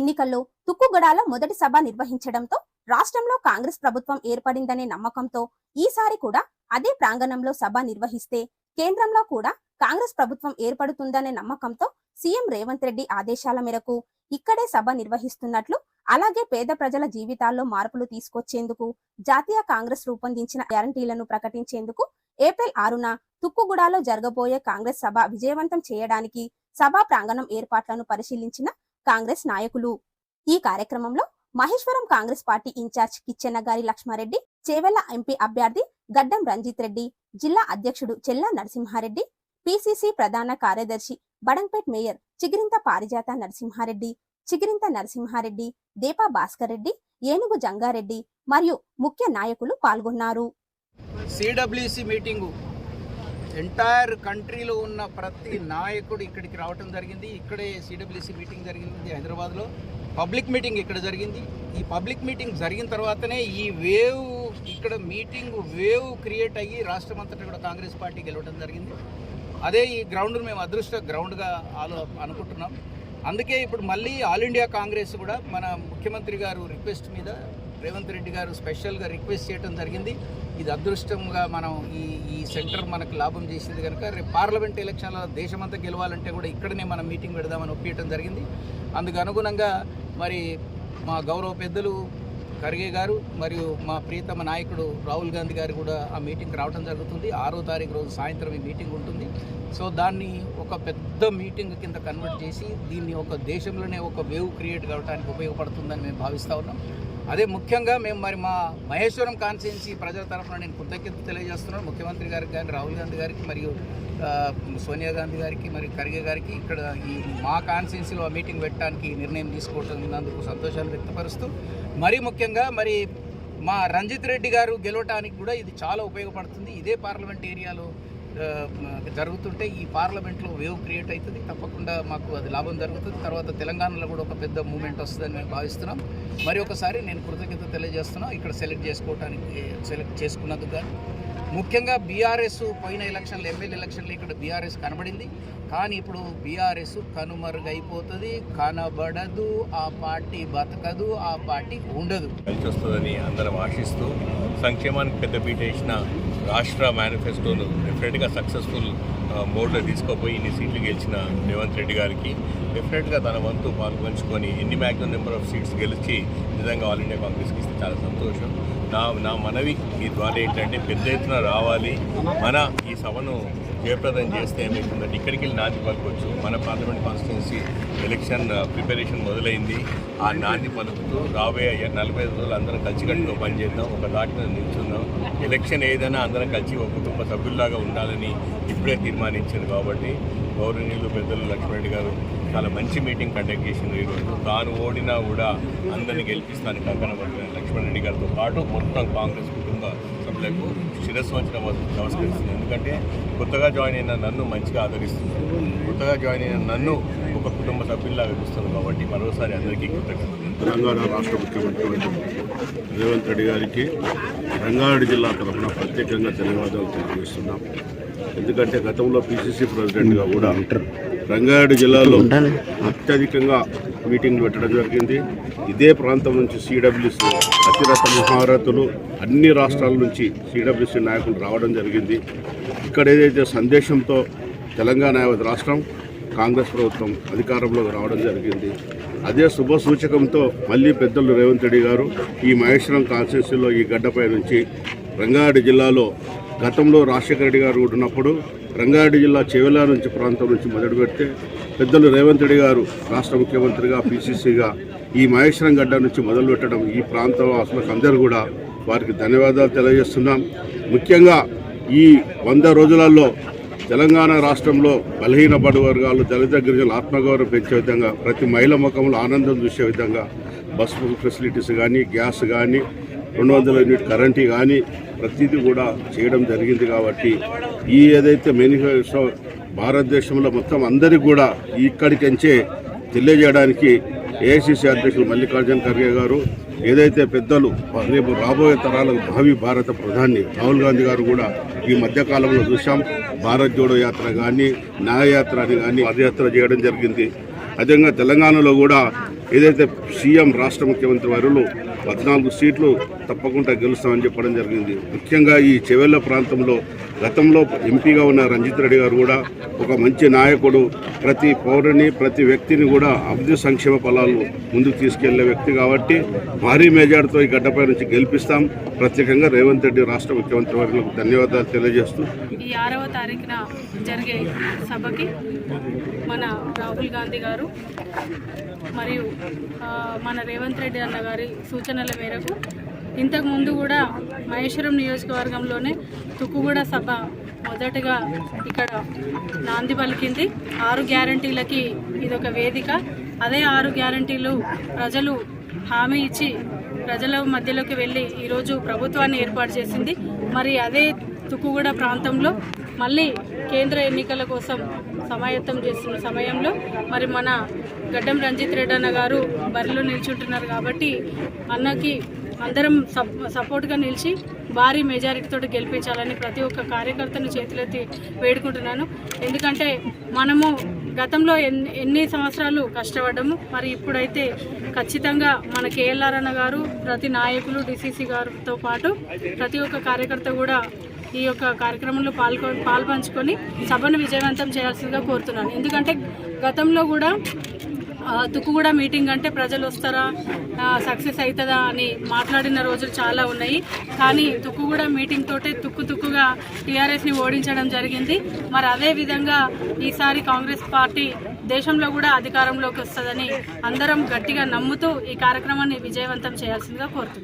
ఎన్నికల్లో తుక్కుగడాల మొదటి సభ నిర్వహించడంతో రాష్ట్రంలో కాంగ్రెస్ ప్రభుత్వం ఏర్పడిందనే నమ్మకంతో ఈసారి కూడా అదే ప్రాంగణంలో సభ నిర్వహిస్తే కేంద్రంలో కూడా కాంగ్రెస్ ప్రభుత్వం ఏర్పడుతుందనే నమ్మకంతో సీఎం రేవంత్ రెడ్డి ఆదేశాల మేరకు ఇక్కడే సభ నిర్వహిస్తున్నట్లు అలాగే పేద ప్రజల జీవితాల్లో మార్పులు తీసుకొచ్చేందుకు జాతీయ కాంగ్రెస్ రూపొందించిన గ్యారంటీలను ప్రకటించేందుకు ఏప్రిల్ ఆరున తుక్కుగూడలో జరగబోయే కాంగ్రెస్ సభ విజయవంతం చేయడానికి సభా ప్రాంగణం ఏర్పాట్లను పరిశీలించిన కాంగ్రెస్ నాయకులు. ఈ కార్యక్రమంలో Maheshwaram Congress party in-charge Kichchennagari Lakshmareddy Chevella MP అభ్యర్థి గడ్డం రంజిత్ రెడ్డి జిల్లా అధ్యక్షుడు చెల్లా నరసింహారెడ్డి పిసిసి ప్రధాన కార్యదర్శి బడంపేట్ మేయర్ చిగిరింత పారిజాత నరసింహారెడ్డి చిగిరింత నరసింహారెడ్డి దీపా భాస్కర్ రెడ్డి ఏనుగు జంగారెడ్డి మరియు ముఖ్య నాయకులు పాల్గొన్నారు. సిడబ్ల్యూసి మీటింగు ఎంటైర్ కంట్రీలో ఉన్న ప్రతి నాయకుడు ఇక్కడికి రావటం జరిగింది. ఇక్కడే సిడబ్ల్యూసి మీటింగ్ జరిగింది హైదరాబాద్లో. పబ్లిక్ మీటింగ్ ఇక్కడ జరిగింది. ఈ పబ్లిక్ మీటింగ్ జరిగిన తర్వాతనే ఈ వేవ్ ఇక్కడ మీటింగ్ వేవ్ క్రియేట్ అయ్యి రాష్ట్రం అంతటా కూడా కాంగ్రెస్ పార్టీ గెలవడం జరిగింది. అదే ఈ గ్రౌండ్ మేము అదృష్ట గ్రౌండ్గా ఆలో అనుకుంటున్నాం. అందుకే ఇప్పుడు మళ్ళీ ఆల్ ఇండియా కాంగ్రెస్ కూడా మన ముఖ్యమంత్రి గారు రిక్వెస్ట్ మీద రేవంత్ రెడ్డి గారు స్పెషల్గా రిక్వెస్ట్ చేయడం జరిగింది. ఇది అదృష్టంగా మనం ఈ ఈ సెంటర్ మనకు లాభం చేసింది కనుక రేపు పార్లమెంట్ ఎలక్షన్లో దేశమంతా గెలవాలంటే కూడా ఇక్కడనే మనం మీటింగ్ పెడదామని ఒప్పియటం జరిగింది. అందుకు అనుగుణంగా మరి మా గౌరవ పెద్దలు ఖర్గే గారు మరియు మా ప్రియతమ నాయకుడు రాహుల్ గాంధీ గారు కూడా ఆ మీటింగ్ రావడం జరుగుతుంది. ఆరో తారీఖు రోజు సాయంత్రం ఈ మీటింగ్ ఉంటుంది. సో దాన్ని ఒక పెద్ద మీటింగ్ కింద కన్వర్ట్ చేసి దీన్ని ఒక దేశంలోనే ఒక వేవ్ క్రియేట్ కావడానికి ఉపయోగపడుతుందని మేము భావిస్తూ ఉన్నాం. అదే ముఖ్యంగా మేము మరి మా మహేశ్వరం కాన్స్టిట్యున్సీ ప్రజల తరఫున నేను కృతజ్ఞత తెలియజేస్తున్నాను. ముఖ్యమంత్రి గారికి కానీ రాహుల్ గాంధీ గారికి మరియు సోనియా గాంధీ గారికి మరియు ఖర్గే గారికి ఇక్కడ ఈ మా కాన్స్టిట్యున్సీలో మీటింగ్ పెట్టడానికి నిర్ణయం తీసుకోవటందుకు సంతోషాలు వ్యక్తపరుస్తూ మరీ ముఖ్యంగా మరి మా రంజిత్ రెడ్డి గారు గెలవటానికి కూడా ఇది చాలా ఉపయోగపడుతుంది. ఇదే పార్లమెంట్ ఏరియాలో జరుగుతుంటే ఈ పార్లమెంట్లో వేవ్ క్రియేట్ అవుతుంది. తప్పకుండా మాకు అది లాభం జరుగుతుంది. తర్వాత తెలంగాణలో కూడా ఒక పెద్ద మూమెంట్ వస్తుందని మేము భావిస్తున్నాం. మరి ఒకసారి నేను కృతజ్ఞత తెలియజేస్తున్నాను ఇక్కడ సెలెక్ట్ చేసుకోవడానికి సెలెక్ట్ చేసుకున్నందుకు కానీ ముఖ్యంగా బీఆర్ఎస్ పోయిన ఎలక్షన్లు ఎమ్మెల్యే ఎలక్షన్లు ఇక్కడ బీఆర్ఎస్ కనబడింది. కానీ ఇప్పుడు బీఆర్ఎస్ కనుమరుగైపోతుంది కనబడదు ఆ పార్టీ బతకదు ఆ పార్టీ ఉండదు. కలిసి వస్తుందని అందరం ఆశిస్తూ సంక్షేమానికి పెద్దపీట ఇచ్చిన రాష్ట్ర మేనిఫెస్టోను డెఫినెట్గా సక్సెస్ఫుల్ మోడ్లో తీసుకోపోయి ఇన్ని సీట్లు గెలిచిన రేవంత్ రెడ్డి గారికి డెఫినెట్గా తన వంతు పాల్పంచుకొని ఎన్ని మ్యాక్సిమం నెంబర్ ఆఫ్ సీట్స్ గెలిచి నిజంగా ఆల్ ఇండియా కాంగ్రెస్కి ఇస్తే చాలా సంతోషం. నా నా మనవి ఈ ద్వారా ఏంటంటే పెద్ద ఎత్తున రావాలి. మన ఈ సభను జయప్రదం చేస్తే ఏమవుతుందంటే ఇక్కడికి వెళ్ళి నాంది పలుకోవచ్చు మన పార్లమెంట్ కాన్స్టిట్యున్సీ ఎలక్షన్ ప్రిపరేషన్ మొదలైంది. ఆ నాంది పలుకుతూ రాబోయే నలభై ఐదు రోజులు అందరం కలిసికట్టుగా పనిచేద్దాం ఒక దాటి మీద నిల్చుందాం. ఎలక్షన్ ఏదైనా అందరం కలిసి ఒక కుటుంబ సభ్యుల్లాగా ఉండాలని ఇప్పుడే తీర్మానించింది కాబట్టి గౌరవనీయులు పెద్దలు లక్ష్మణరెడ్డి గారు చాలా మంచి మీటింగ్ కండక్ట్ చేసింది ఈరోజు. తాను ఓడినా కూడా అందరిని గెలిపిస్తాను. కంకణ పట్టిన లక్ష్మణరెడ్డి గారితో పాటు మొత్తం కాంగ్రెస్ కుటుంబ సభ్యులకు శిరస్సు వంచిన నమస్కరిస్తుంది ఎందుకంటే కొత్తగా జాయిన్ అయిన నన్ను మంచిగా ఆదరిస్తుంది కొత్తగా జాయిన్ అయిన నన్ను ఒక కుటుంబ సభ్యుల్లాగా చూస్తుంది కాబట్టి మరోసారి అందరికీ కృతజ్ఞతలు. తెలంగాణ రాష్ట్ర ముఖ్యమంత్రి రేవంత్ రెడ్డి గారికి రంగారెడ్డి జిల్లా తరఫున ప్రత్యేకంగా ధన్యవాదాలు తెలియజేస్తున్నాం. ఎందుకంటే గతంలో పిసిసి ప్రెసిడెంట్గా కూడా రంగారెడ్డి జిల్లాలో అత్యధికంగా మీటింగ్లు పెట్టడం జరిగింది. ఇదే ప్రాంతం నుంచి సిడబ్ల్యూసి అతిరథ మహారథులు అన్ని రాష్ట్రాల నుంచి సిడబ్ల్యూసి నాయకులు రావడం జరిగింది. ఇక్కడ ఏదైతే సందేశంతో తెలంగాణ యావత్ రాష్ట్రం కాంగ్రెస్ ప్రభుత్వం అధికారంలోకి రావడం జరిగింది. అదే శుభ సూచకంతో మళ్ళీ పెద్దలు రేవంత్ రెడ్డి గారు ఈ మహేశ్వరం కాన్స్టిట్యూన్సీలో ఈ గడ్డపై నుంచి రంగారెడ్డి జిల్లాలో గతంలో రాజశేఖర రెడ్డి గారు కూడా ఉన్నప్పుడు రంగారెడ్డి జిల్లా చెవెల నుంచి ప్రాంతం నుంచి మొదలు పెడితే పెద్దలు రేవంత్ రెడ్డి గారు రాష్ట్ర ముఖ్యమంత్రిగా పిసిసిగా ఈ మహేశ్వరం గడ్డ నుంచి మొదలు పెట్టడం ఈ ప్రాంత వాసులకు అందరూ కూడా వారికి ధన్యవాదాలు తెలియజేస్తున్నాం. ముఖ్యంగా ఈ వంద రోజులలో తెలంగాణ రాష్ట్రంలో బలహీన బడు వర్గాలు దళిత గిరిజనులు ఆత్మగౌరవం పెంచే విధంగా ప్రతి మహిళ ముఖంలో ఆనందం చూసే విధంగా బస్సు ఫెసిలిటీస్ కానీ గ్యాస్ కానీ రెండు వందల యూనిట్ కరెంటు కానీ ప్రతిదీ కూడా చేయడం జరిగింది కాబట్టి ఈ ఏదైతే మేనిఫెస్టో భారతదేశంలో మొత్తం అందరికీ కూడా ఇక్కడికించే తెలియజేయడానికి ఏఐసిసి అధ్యక్షులు మల్లికార్జున ఖర్గే గారు ఏదైతే పెద్దలు రేపు రాబోయే తరాలకు భావి భారత ప్రధాని రాహుల్ గాంధీ గారు కూడా ఈ మధ్యకాలంలో చూసాం భారత్ జోడో యాత్ర కానీ న్యాయయాత్ర అని కానీ పాదయాత్ర చేయడం జరిగింది. అదేవిధంగా తెలంగాణలో కూడా ఏదైతే సీఎం రాష్ట్ర ముఖ్యమంత్రి వారిలో పద్నాలుగు సీట్లు తప్పకుండా గెలుస్తామని చెప్పడం జరిగింది. ముఖ్యంగా ఈ చెవెళ్ళ ప్రాంతంలో గతంలో ఎంపీగా ఉన్న రంజిత్ రెడ్డి గారు కూడా ఒక మంచి నాయకుడు. ప్రతి పౌరుని ప్రతి వ్యక్తిని కూడా అభివృద్ధి సంక్షేమ ఫలాలు ముందుకు తీసుకెళ్ళే వ్యక్తి కాబట్టి భారీ మెజార్టీతో ఈ గడ్డపై నుంచి గెలిపిస్తాం. ప్రత్యేకంగా రేవంత్ రెడ్డి రాష్ట్ర ముఖ్యమంత్రి వారికి ధన్యవాదాలు తెలియజేస్తూ ఈ ఆరవ తారీఖున జరిగే సభకి మన రాహుల్ గాంధీ గారు మరియు మన రేవంత్ రెడ్డి అన్న గారి సూచనల మేరకు ఇంతకు ముందు కూడా మహేశ్వరం నియోజకవర్గంలోనే తుక్కుగూడ సభ మొదటగా ఇక్కడ నాంది పలికింది. ఆరు గ్యారంటీలకి ఇదొక వేదిక. అదే ఆరు గ్యారంటీలు ప్రజలు హామీ ఇచ్చి ప్రజల మధ్యలోకి వెళ్ళి ఈరోజు ప్రభుత్వాన్ని ఏర్పాటు చేసింది. మరి అదే తుక్కుగూడ ప్రాంతంలో మళ్ళీ కేంద్ర ఎన్నికల కోసం సమాయత్తం చేస్తున్న సమయంలో మరి మన గడ్డం రంజిత్ రెడ్డి అన్న గారు బరిలో నిల్చుంటున్నారు కాబట్టి అన్నకి అందరం సప్ సపోర్ట్గా నిలిచి భారీ మెజారిటీతో గెలిపించాలని ప్రతి ఒక్క కార్యకర్తను చేతులెత్తి వేడుకుంటున్నాను. ఎందుకంటే మనము గతంలో ఎన్ని ఎన్ని సంవత్సరాలు కష్టపడ్డాము మరి ఇప్పుడైతే ఖచ్చితంగా మన కేఎల్ఆర్ అన్న గారు ప్రతి నాయకులు డిసిసి గారితో పాటు ప్రతి ఒక్క కార్యకర్త కూడా ఈ యొక్క కార్యక్రమంలో పాల్గొ పాల్పంచుకొని సభను విజయవంతం చేయాల్సిందిగా కోరుతున్నాను. ఎందుకంటే గతంలో కూడా తుక్కుగూడ మీటింగ్ అంటే ప్రజలు వస్తారా సక్సెస్ అవుతుందా అని మాట్లాడిన రోజులు చాలా ఉన్నాయి. కానీ తుక్కుగూడ మీటింగ్ తోటే తుక్కు తుక్కుగా టీఆర్ఎస్ని ఓడించడం జరిగింది. మరి అదే విధంగా ఈసారి కాంగ్రెస్ పార్టీ దేశంలో కూడా అధికారంలోకి వస్తుందని అందరం గట్టిగా నమ్ముతూ ఈ కార్యక్రమాన్ని విజయవంతం చేయాల్సిందిగా కోరుతున్నాను.